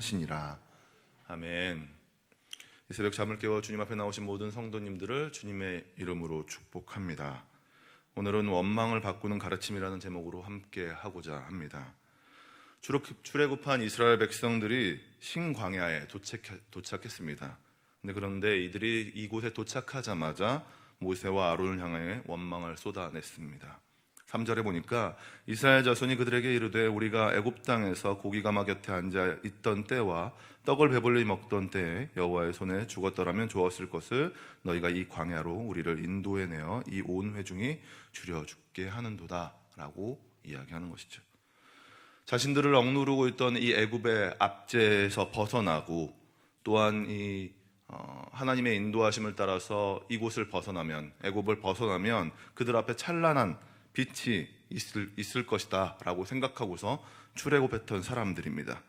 하시니라. 아멘. 이 새벽 잠을 깨워 주님 앞에 나오신 모든 성도님들을 주님의 이름으로 축복합니다. 오늘은 원망을 바꾸는 가르침이라는 제목으로 함께 하고자 합니다. 출애굽- 출애굽한 이스라엘 백성들이 신광야에 도착, 도착했습니다. 근데 그런데 이들이 이곳에 도착하자마자 모세와 아론을 향해 원망을 쏟아냈습니다. 3절에 보니까 이스라엘 자손이 그들에게 이르되 우리가 애굽 땅에서 고기 가마 곁에 앉아 있던 때와 떡을 배불리 먹던 때에 여호와의 손에 죽었더라면 좋았을 것을 너희가 이 광야로 우리를 인도해 내어 이 온 회중이 줄여 죽게 하는도다라고 이야기하는 것이죠. 자신들을 억누르고 있던 이 애굽의 압제에서 벗어나고 또한 이 어, 하나님의 인도하심을 따라서 이곳을 벗어나면 애굽을 벗어나면 그들 앞에 찬란한 빛이 있을, 있을 것이다 라고 생각하고서 출애굽했던 사람들입니다.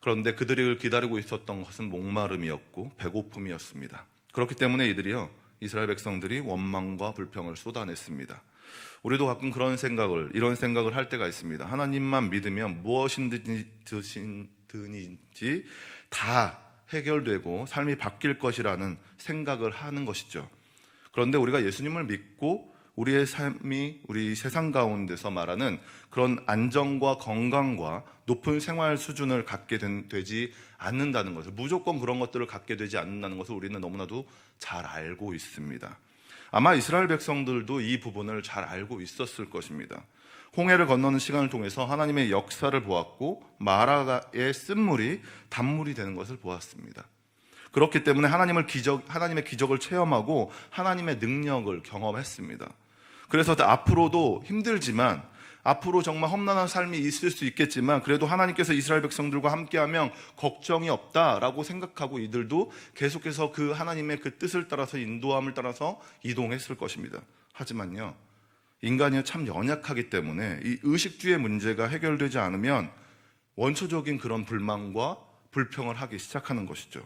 그런데 그들을 기다리고 있었던 것은 목마름이었고 배고픔이었습니다. 그렇기 때문에 이들이요 이스라엘 백성들이 원망과 불평을 쏟아냈습니다. 우리도 가끔 그런 생각을 이런 생각을 할 때가 있습니다. 하나님만 믿으면 무엇이든지 다 해결되고 삶이 바뀔 것이라는 생각을 하는 것이죠. 그런데 우리가 예수님을 믿고 우리의 삶이 우리 세상 가운데서 말하는 그런 안정과 건강과 높은 생활 수준을 갖게 된, 되지 않는다는 것을 무조건 그런 것들을 갖게 되지 않는다는 것을 우리는 너무나도 잘 알고 있습니다. 아마 이스라엘 백성들도 이 부분을 잘 알고 있었을 것입니다. 홍해를 건너는 시간을 통해서 하나님의 역사를 보았고 마라의 쓴물이 단물이 되는 것을 보았습니다. 그렇기 때문에 하나님을 기적, 하나님의 기적을 체험하고 하나님의 능력을 경험했습니다. 그래서 앞으로도 힘들지만 앞으로 정말 험난한 삶이 있을 수 있겠지만 그래도 하나님께서 이스라엘 백성들과 함께하면 걱정이 없다라고 생각하고 이들도 계속해서 그 하나님의 그 뜻을 따라서 인도함을 따라서 이동했을 것입니다. 하지만요. 인간이 참 연약하기 때문에 이 의식주의 문제가 해결되지 않으면 원초적인 그런 불만과 불평을 하기 시작하는 것이죠.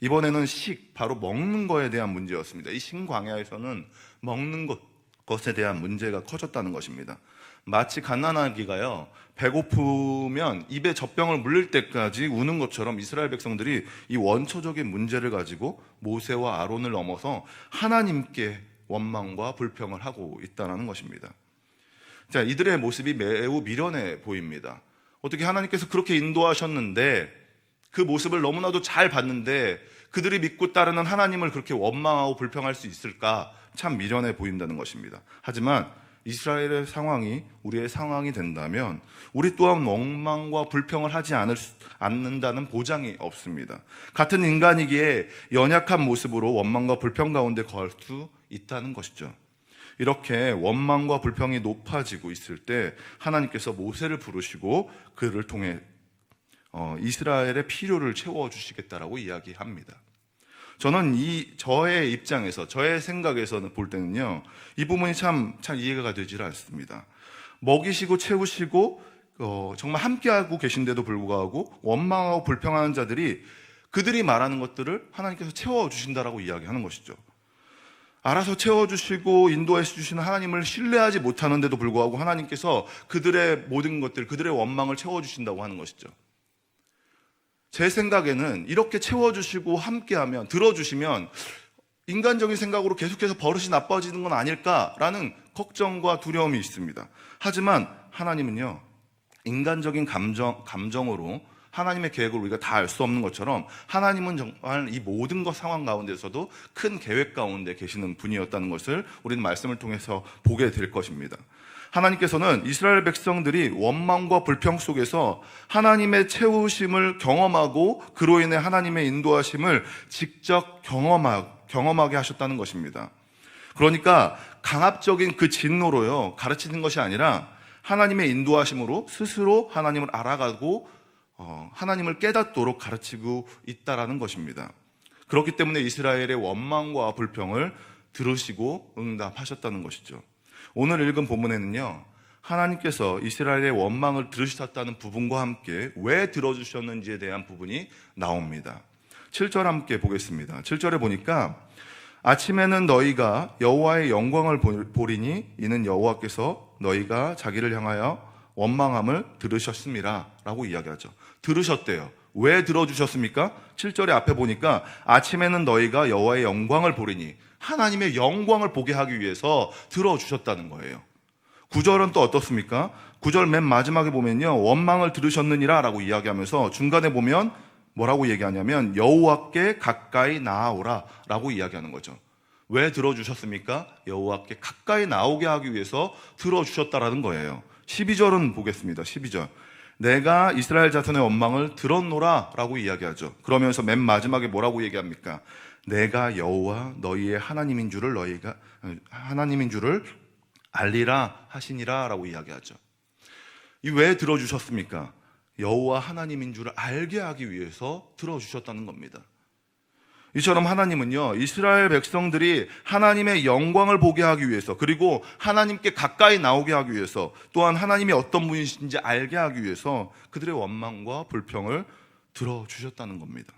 이번에는 식, 바로 먹는 거에 대한 문제였습니다. 이 신광야에서는 먹는 것, 것에 대한 문제가 커졌다는 것입니다. 마치 갓난아기가요, 배고프면 입에 젖병을 물릴 때까지 우는 것처럼 이스라엘 백성들이 이 원초적인 문제를 가지고 모세와 아론을 넘어서 하나님께 원망과 불평을 하고 있다는 것입니다. 자, 이들의 모습이 매우 미련해 보입니다. 어떻게 하나님께서 그렇게 인도하셨는데 그 모습을 너무나도 잘 봤는데 그들이 믿고 따르는 하나님을 그렇게 원망하고 불평할 수 있을까 참 미련해 보인다는 것입니다. 하지만 이스라엘의 상황이 우리의 상황이 된다면 우리 또한 원망과 불평을 하지 않을 수, 않는다는 보장이 없습니다. 같은 인간이기에 연약한 모습으로 원망과 불평 가운데 거할 수 있다는 것이죠. 이렇게 원망과 불평이 높아지고 있을 때 하나님께서 모세를 부르시고 그를 통해 어, 이스라엘의 필요를 채워 주시겠다라고 이야기합니다. 저는 이 저의 입장에서 저의 생각에서는 볼 때는요 이 부분이 참 참 이해가 되질 않습니다. 먹이시고 채우시고 어, 정말 함께하고 계신데도 불구하고 원망하고 불평하는 자들이 그들이 말하는 것들을 하나님께서 채워 주신다라고 이야기하는 것이죠. 알아서 채워 주시고 인도해 주시는 하나님을 신뢰하지 못하는데도 불구하고 하나님께서 그들의 모든 것들, 그들의 원망을 채워 주신다고 하는 것이죠. 제 생각에는 이렇게 채워주시고 함께하면, 들어주시면 인간적인 생각으로 계속해서 버릇이 나빠지는 건 아닐까라는 걱정과 두려움이 있습니다. 하지만 하나님은요, 인간적인 감정, 감정으로 하나님의 계획을 우리가 다 알 수 없는 것처럼 하나님은 정말 이 모든 것 상황 가운데서도 큰 계획 가운데 계시는 분이었다는 것을 우리는 말씀을 통해서 보게 될 것입니다. 하나님께서는 이스라엘 백성들이 원망과 불평 속에서 하나님의 채우심을 경험하고 그로 인해 하나님의 인도하심을 직접 경험하, 경험하게 하셨다는 것입니다. 그러니까 강압적인 그 진노로요, 가르치는 것이 아니라 하나님의 인도하심으로 스스로 하나님을 알아가고 어, 하나님을 깨닫도록 가르치고 있다라는 것입니다. 그렇기 때문에 이스라엘의 원망과 불평을 들으시고 응답하셨다는 것이죠. 오늘 읽은 본문에는요, 하나님께서 이스라엘의 원망을 들으셨다는 부분과 함께 왜 들어주셨는지에 대한 부분이 나옵니다. 7절 함께 보겠습니다. 7절에 보니까 아침에는 너희가 여호와의 영광을 보리니 이는 여호와께서 너희가 자기를 향하여 원망함을 들으셨습니다. 라고 이야기하죠. 들으셨대요. 왜 들어주셨습니까? 7절에 앞에 보니까 아침에는 너희가 여호와의 영광을 보리니 하나님의 영광을 보게 하기 위해서 들어주셨다는 거예요. 9절은 또 어떻습니까? 9절 맨 마지막에 보면요. 원망을 들으셨느니라 라고 이야기하면서 중간에 보면 뭐라고 얘기하냐면 여호와께 가까이 나아오라 라고 이야기하는 거죠. 왜 들어주셨습니까? 여호와께 가까이 나오게 하기 위해서 들어주셨다라는 거예요. 12절은 보겠습니다. 12절. 내가 이스라엘 자손의 원망을 들었노라 라고 이야기하죠. 그러면서 맨 마지막에 뭐라고 얘기합니까? 내가 여호와 너희의 하나님인 줄을 너희가 하나님인 줄을 알리라 하시니라라고 이야기하죠. 이 왜 들어주셨습니까? 여호와 하나님인 줄을 알게 하기 위해서 들어주셨다는 겁니다. 이처럼 하나님은요, 이스라엘 백성들이 하나님의 영광을 보게 하기 위해서, 그리고 하나님께 가까이 나오게 하기 위해서, 또한 하나님이 어떤 분이신지 알게 하기 위해서 그들의 원망과 불평을 들어주셨다는 겁니다.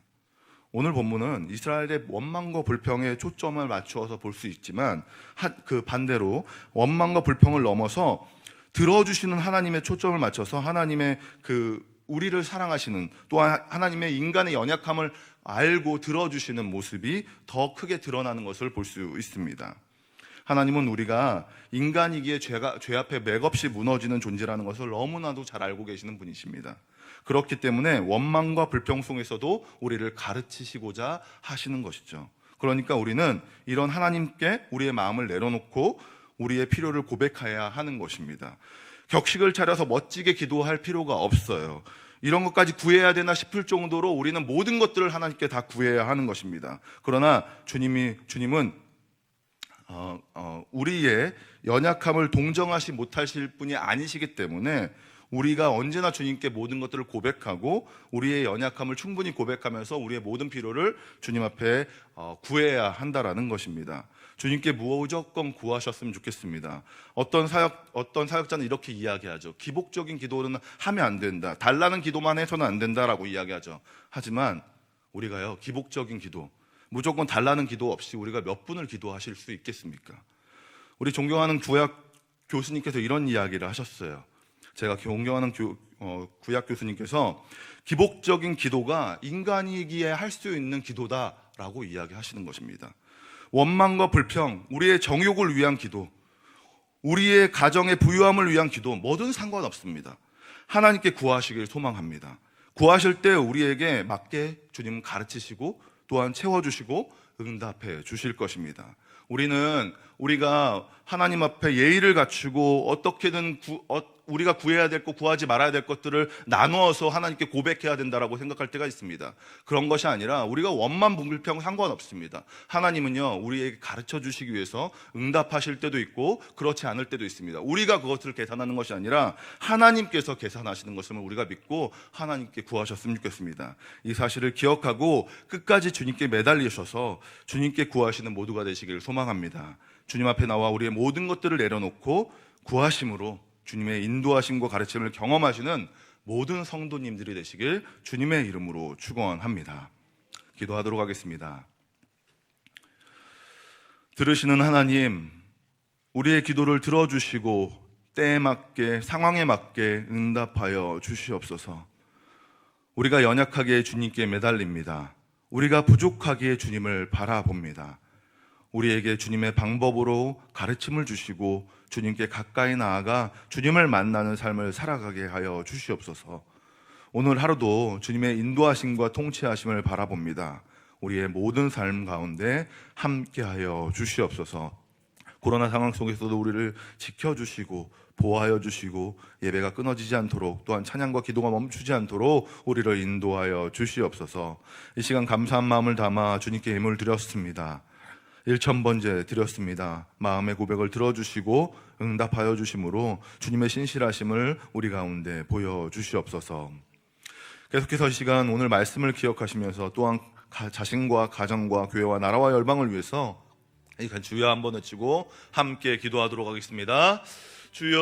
오늘 본문은 이스라엘의 원망과 불평에 초점을 맞추어서 볼 수 있지만, 하- 그 반대로 원망과 불평을 넘어서 들어주시는 하나님의 초점을 맞춰서 하나님의 그 우리를 사랑하시는 또한 하나님의 인간의 연약함을 알고 들어주시는 모습이 더 크게 드러나는 것을 볼 수 있습니다. 하나님은 우리가 인간이기에 죄가, 죄 앞에 맥없이 무너지는 존재라는 것을 너무나도 잘 알고 계시는 분이십니다. 그렇기 때문에 원망과 불평 속에서도 우리를 가르치시고자 하시는 것이죠. 그러니까 우리는 이런 하나님께 우리의 마음을 내려놓고 우리의 필요를 고백해야 하는 것입니다. 격식을 차려서 멋지게 기도할 필요가 없어요. 이런 것까지 구해야 되나 싶을 정도로 우리는 모든 것들을 하나님께 다 구해야 하는 것입니다. 그러나 주님이 주님은 어, 어, 우리의 연약함을 동정하시 못하실 분이 아니시기 때문에 우리가 언제나 주님께 모든 것들을 고백하고 우리의 연약함을 충분히 고백하면서 우리의 모든 필요를 주님 앞에 어, 구해야 한다라는 것입니다. 주님께 무조건 구하셨으면 좋겠습니다. 어떤 사역 어떤 사역자는 이렇게 이야기하죠. 기복적인 기도는 하면 안 된다. 달라는 기도만 해서는 안 된다라고 이야기하죠. 하지만 우리가요 기복적인 기도 무조건 달라는 기도 없이 우리가 몇 분을 기도하실 수 있겠습니까? 우리 존경하는 구약 교수님께서 이런 이야기를 하셨어요. 제가 존경하는 교- 어, 구약 교수님께서 기복적인 기도가 인간이기에 할 수 있는 기도다라고 이야기하시는 것입니다. 원망과 불평, 우리의 정욕을 위한 기도, 우리의 가정의 부유함을 위한 기도, 뭐든 상관없습니다. 하나님께 구하시길 소망합니다. 구하실 때 우리에게 맞게 주님은 가르치시고 또한 채워주시고 응답해 주실 것입니다. 우리는 우리가 하나님 앞에 예의를 갖추고 어떻게든 구- 어, 우리가 구해야 될 것, 구하지 말아야 될 것들을 나누어서 하나님께 고백해야 된다라고 생각할 때가 있습니다. 그런 것이 아니라 우리가 원만 불평 상관없습니다. 하나님은요, 우리에게 가르쳐 주시기 위해서 응답하실 때도 있고 그렇지 않을 때도 있습니다. 우리가 그것을 계산하는 것이 아니라 하나님께서 계산하시는 것을 우리가 믿고 하나님께 구하셨으면 좋겠습니다. 이 사실을 기억하고 끝까지 주님께 매달리셔서 주님께 구하시는 모두가 되시길 소망합니다. 주님 앞에 나와 우리의 모든 것들을 내려놓고 구하심으로 주님의 인도하심과 가르침을 경험하시는 모든 성도님들이 되시길 주님의 이름으로 축원합니다. 기도하도록 하겠습니다. 들으시는 하나님, 우리의 기도를 들어주시고 때에 맞게 상황에 맞게 응답하여 주시옵소서. 우리가 연약하게 주님께 매달립니다. 우리가 부족하기에 주님을 바라봅니다. 우리에게 주님의 방법으로 가르침을 주시고 주님께 가까이 나아가 주님을 만나는 삶을 살아가게 하여 주시옵소서. 오늘 하루도 주님의 인도하심과 통치하심을 바라봅니다. 우리의 모든 삶 가운데 함께하여 주시옵소서. 코로나 상황 속에서도 우리를 지켜주시고 보호하여 주시고 예배가 끊어지지 않도록 또한 찬양과 기도가 멈추지 않도록 우리를 인도하여 주시옵소서. 이 시간 감사한 마음을 담아 주님께 예물 드렸습니다. 1천번째 드렸습니다. 마음의 고백을 들어주시고 응답하여 주심으로 주님의 신실하심을 우리 가운데 보여주시옵소서. 계속해서 이 시간 오늘 말씀을 기억하시면서 또한 가- 자신과 가정과 교회와 나라와 열방을 위해서 이 주여 한번 외치고 함께 기도하도록 하겠습니다. 주여